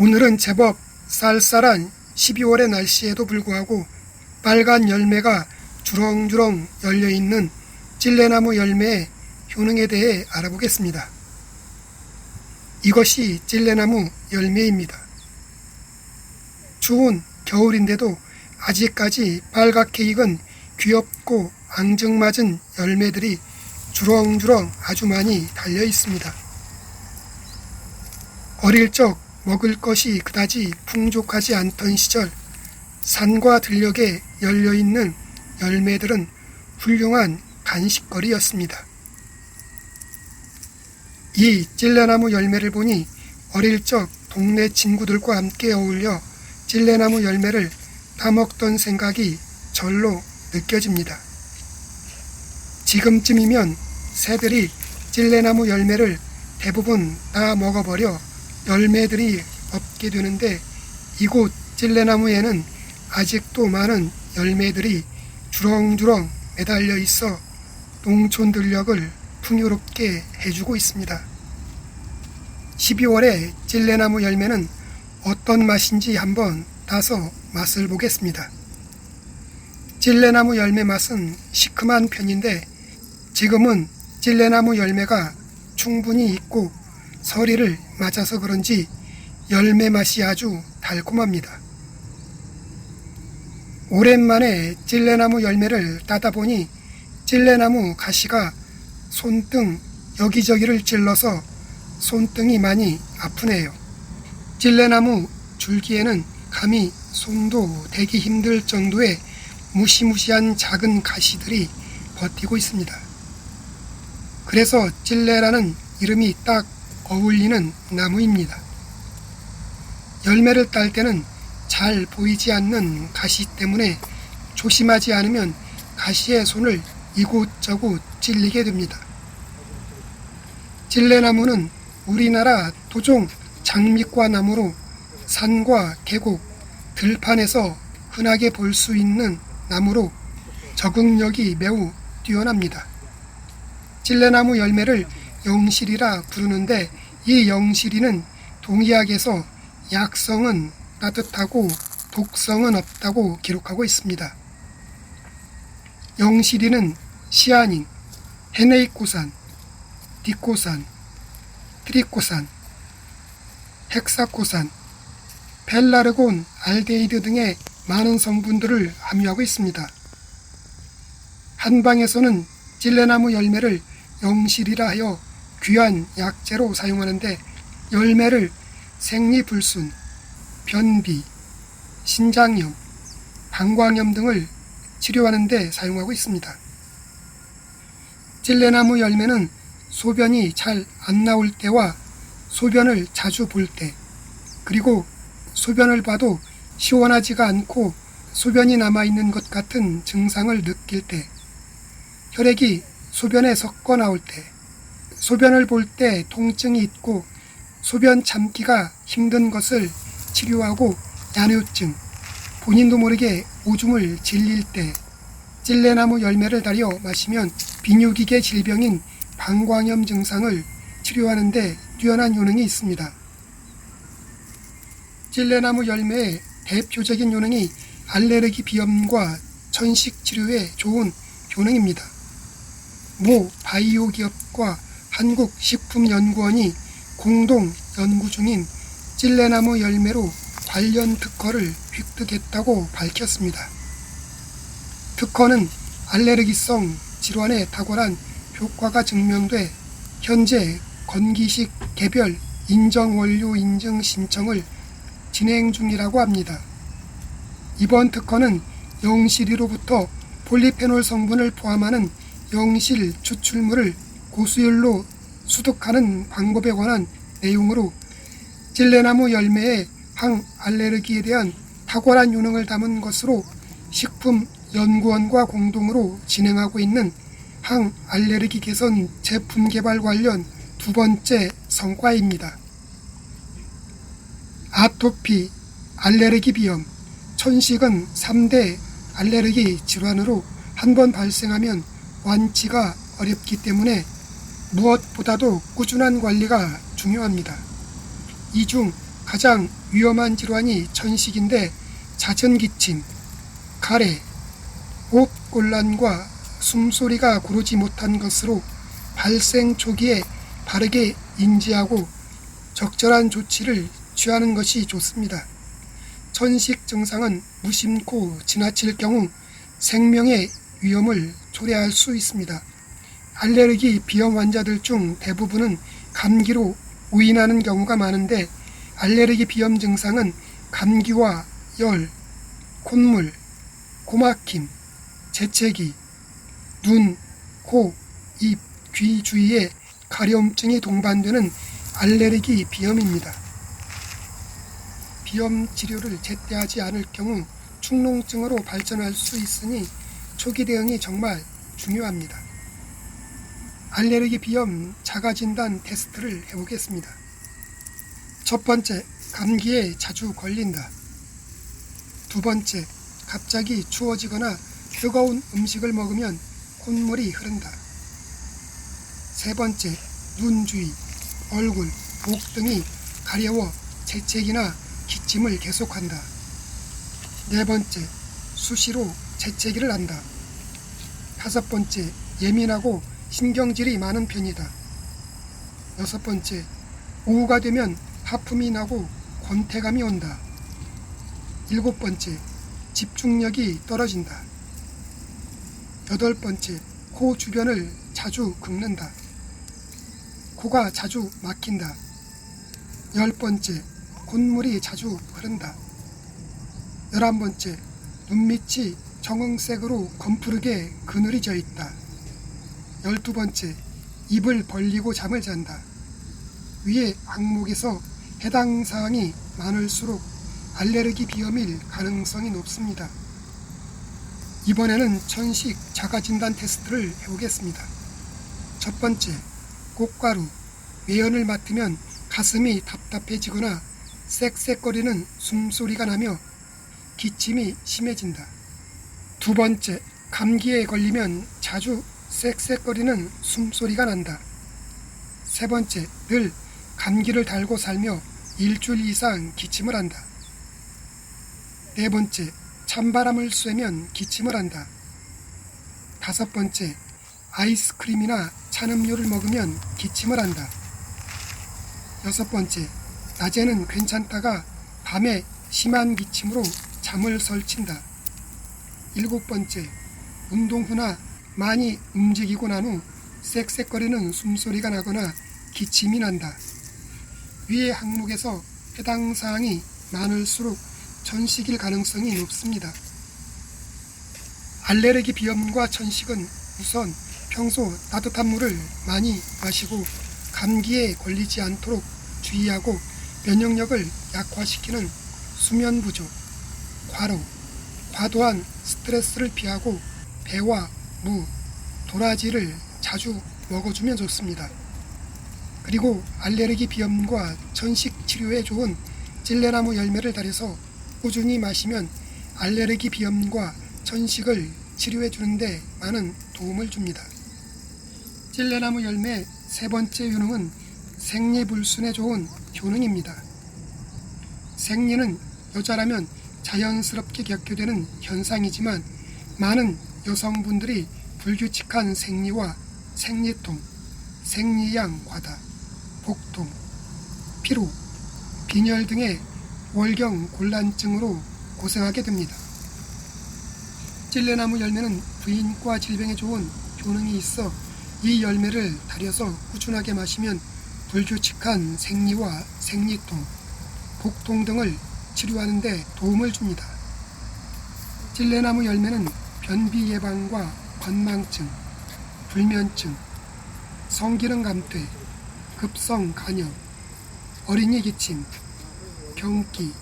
오늘은 제법 쌀쌀한 12월의 날씨에도 불구하고 빨간 열매가 주렁주렁 열려 있는 찔레나무 열매의 효능에 대해 알아보겠습니다. 이것이 찔레나무 열매입니다. 추운 겨울인데도 아직까지 빨갛게 익은 귀엽고 앙증맞은 열매들이 주렁주렁 아주 많이 달려 있습니다. 어릴 적 먹을 것이 그다지 풍족하지 않던 시절 산과 들녘에 열려 있는 열매들은 훌륭한 간식거리였습니다. 이 찔레나무 열매를 보니 어릴 적 동네 친구들과 함께 어울려 찔레나무 열매를 따먹던 생각이 절로 느껴집니다. 지금쯤이면 새들이 찔레나무 열매를 대부분 다 먹어버려 열매들이 없게 되는데 이곳 찔레나무에는 아직도 많은 열매들이 주렁주렁 매달려 있어 농촌 들녘을 풍요롭게 해주고 있습니다. 12월의 찔레나무 열매는 어떤 맛인지 한번 따서 맛을 보겠습니다. 찔레나무 열매 맛은 시큼한 편인데 지금은 찔레나무 열매가 충분히 익고 서리를 맞아서 그런지 열매 맛이 아주 달콤합니다. 오랜만에 찔레나무 열매를 따다 보니 찔레나무 가시가 손등 여기저기를 찔러서 손등이 많이 아프네요. 찔레나무 줄기에는 감히 손도 대기 힘들 정도의 무시무시한 작은 가시들이 버티고 있습니다. 그래서 찔레라는 이름이 딱 어울리는 나무입니다. 열매를 딸 때는 잘 보이지 않는 가시 때문에 조심하지 않으면 가시의 손을 이곳저곳 찔리게 됩니다. 찔레나무는 우리나라 토종 장미과 나무로 산과 계곡, 들판에서 흔하게 볼 수 있는 나무로 적응력이 매우 뛰어납니다. 찔레나무 열매를 영실이라 부르는데 이 영실이는 동의학에서 약성은 따뜻하고 독성은 없다고 기록하고 있습니다. 영실이는 시아닌, 헤네이코산, 디코산, 트리코산, 헥사코산, 펠라르곤, 알데히드 등의 많은 성분들을 함유하고 있습니다. 한방에서는 찔레나무 열매를 영실이라 하여 귀한 약재로 사용하는데 열매를 생리불순, 변비, 신장염, 방광염 등을 치료하는 데 사용하고 있습니다. 찔레나무 열매는 소변이 잘 안 나올 때와 소변을 자주 볼 때, 그리고 소변을 봐도 시원하지가 않고 소변이 남아있는 것 같은 증상을 느낄 때, 혈액이 소변에 섞어 나올 때, 소변을 볼 때 통증이 있고 소변 참기가 힘든 것을 치료하고 야뇨증, 본인도 모르게 오줌을 질릴 때 찔레나무 열매를 달여 마시면 비뇨기계 질병인 방광염 증상을 치료하는데 뛰어난 효능이 있습니다. 찔레나무 열매의 대표적인 효능이 알레르기 비염과 천식 치료에 좋은 효능입니다. 모 바이오 기업과 한국식품연구원이 공동 연구 중인 찔레나무 열매로 관련 특허를 획득했다고 밝혔습니다. 특허는 알레르기성 질환에 탁월한 효과가 증명돼 현재 건기식 개별 인정 원료 인증 신청을 진행 중이라고 합니다. 이번 특허는 영실이로부터 폴리페놀 성분을 포함하는 영실 추출물을 고수율로 수독하는 방법에 관한 내용으로 찔레나무 열매의 항 알레르기에 대한 탁월한 효능을 담은 것으로 식품연구원과 공동으로 진행하고 있는 항 알레르기 개선 제품 개발 관련 두 번째 성과입니다. 아토피, 알레르기 비염, 천식은 3대 알레르기 질환으로 한 번 발생하면 완치가 어렵기 때문에 무엇보다도 꾸준한 관리가 중요합니다. 이 중 가장 위험한 질환이 천식인데 잦은 기침, 가래, 호흡 곤란과 숨소리가 고르지 못한 것으로 발생 초기에 바르게 인지하고 적절한 조치를 취하는 것이 좋습니다. 천식 증상은 무심코 지나칠 경우 생명의 위험을 초래할 수 있습니다. 알레르기 비염 환자들 중 대부분은 감기로 오인하는 경우가 많은데 알레르기 비염 증상은 감기와 열, 콧물, 고막힘, 재채기, 눈, 코, 입, 귀 주위에 가려움증이 동반되는 알레르기 비염입니다. 비염 치료를 제때 하지 않을 경우 축농증으로 발전할 수 있으니 초기 대응이 정말 중요합니다. 알레르기 비염 자가 진단 테스트를 해보겠습니다. 첫 번째, 감기에 자주 걸린다. 두 번째, 갑자기 추워지거나 뜨거운 음식을 먹으면 콧물이 흐른다. 세 번째, 눈 주위, 얼굴, 목 등이 가려워 재채기나 기침을 계속한다. 네 번째, 수시로 재채기를 한다. 다섯 번째, 예민하고 신경질이 많은 편이다. 여섯 번째, 오후가 되면 하품이 나고 권태감이 온다. 일곱 번째, 집중력이 떨어진다. 여덟 번째, 코 주변을 자주 긁는다. 코가 자주 막힌다. 열 번째, 콧물이 자주 흐른다. 열한 번째, 눈밑이 정응색으로 검푸르게 그늘이 져 있다. 열두 번째, 입을 벌리고 잠을 잔다. 위의 항목에서 해당 사항이 많을수록 알레르기 비염일 가능성이 높습니다. 이번에는 천식 자가 진단 테스트를 해보겠습니다. 첫 번째, 꽃가루, 외연을 맡으면 가슴이 답답해지거나 쌕쌕거리는 숨소리가 나며 기침이 심해진다. 두 번째, 감기에 걸리면 자주 쌕쌕거리는 숨소리가 난다. 세 번째, 늘 감기를 달고 살며 일주일 이상 기침을 한다. 네 번째, 찬바람을 쐬면 기침을 한다. 다섯 번째, 아이스크림이나 찬 음료를 먹으면 기침을 한다. 여섯 번째, 낮에는 괜찮다가 밤에 심한 기침으로 잠을 설친다. 일곱 번째, 운동 후나 많이 움직이고 난 후 쌕쌕거리는 숨소리가 나거나 기침이 난다. 위의 항목에서 해당 사항이 많을수록 천식일 가능성이 높습니다. 알레르기 비염과 천식은 우선 평소 따뜻한 물을 많이 마시고 감기에 걸리지 않도록 주의하고 면역력을 약화시키는 수면 부족, 과로, 과도한 스트레스를 피하고 배와 무, 도라지를 자주 먹어주면 좋습니다. 그리고 알레르기 비염과 천식 치료에 좋은 찔레나무 열매를 달여서 꾸준히 마시면 알레르기 비염과 천식을 치료해 주는데 많은 도움을 줍니다. 찔레나무 열매 세 번째 효능은 생리불순에 좋은 효능입니다. 생리는 여자라면 자연스럽게 겪게 되는 현상이지만 많은 여성분들이 불규칙한 생리와 생리통, 생리양 과다, 복통, 피로, 빈혈 등의 월경 곤란증으로 고생하게 됩니다. 찔레나무 열매는 부인과 질병에 좋은 효능이 있어 이 열매를 달여서 꾸준하게 마시면 불규칙한 생리와 생리통, 복통 등을 치료하는 데 도움을 줍니다. 찔레나무 열매는 변비 예방과 건망증, 불면증, 성기능 감퇴, 급성 간염, 어린이 기침, 경기,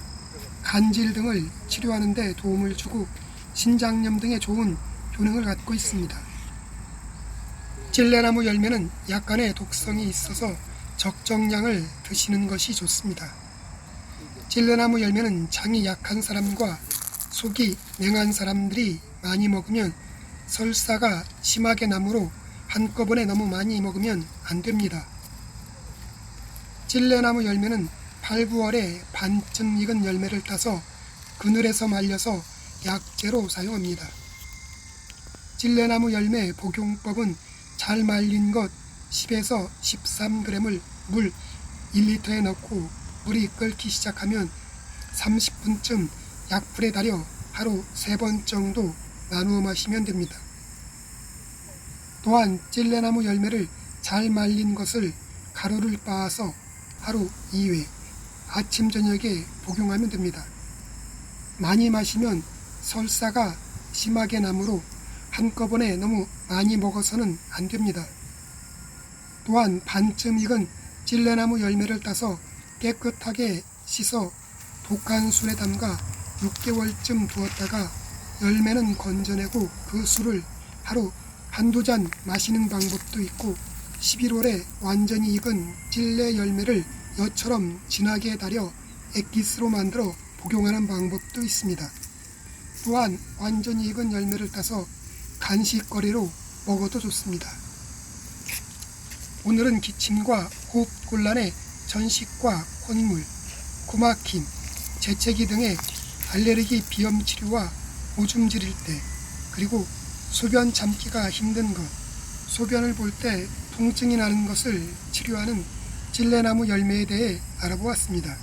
간질 등을 치료하는 데 도움을 주고 신장염 등에 좋은 효능을 갖고 있습니다. 찔레나무 열매는 약간의 독성이 있어서 적정량을 드시는 것이 좋습니다. 찔레나무 열매는 장이 약한 사람과 속이 냉한 사람들이 많이 먹으면 설사가 심하게 나므로 한꺼번에 너무 많이 먹으면 안 됩니다. 찔레나무 열매는 8, 9월에 반쯤 익은 열매를 따서 그늘에서 말려서 약재로 사용합니다. 찔레나무 열매 복용법은 잘 말린 것 10에서 13g을 물 1리터에 넣고 물이 끓기 시작하면 30분쯤 약불에 달여 하루 3번 정도 나누어 마시면 됩니다. 또한 찔레나무 열매를 잘 말린 것을 가루를 빻아서 하루 2회 아침 저녁에 복용하면 됩니다. 많이 마시면 설사가 심하게 나므로 한꺼번에 너무 많이 먹어서는 안 됩니다. 또한 반쯤 익은 찔레나무 열매를 따서 깨끗하게 씻어 독한 술에 담가 6개월쯤 두었다가 열매는 건져내고 그 술을 하루 한두 잔 마시는 방법도 있고 11월에 완전히 익은 찔레 열매를 엿처럼 진하게 달여 액기스로 만들어 복용하는 방법도 있습니다. 또한 완전히 익은 열매를 따서 간식거리로 먹어도 좋습니다. 오늘은 기침과 호흡 곤란에 전식과 콧물, 코막힘, 재채기 등의 알레르기 비염 치료와 오줌 지릴 때 그리고 소변 참기가 힘든 것, 소변을 볼 때 통증이 나는 것을 치료하는 찔레나무 열매에 대해 알아보았습니다.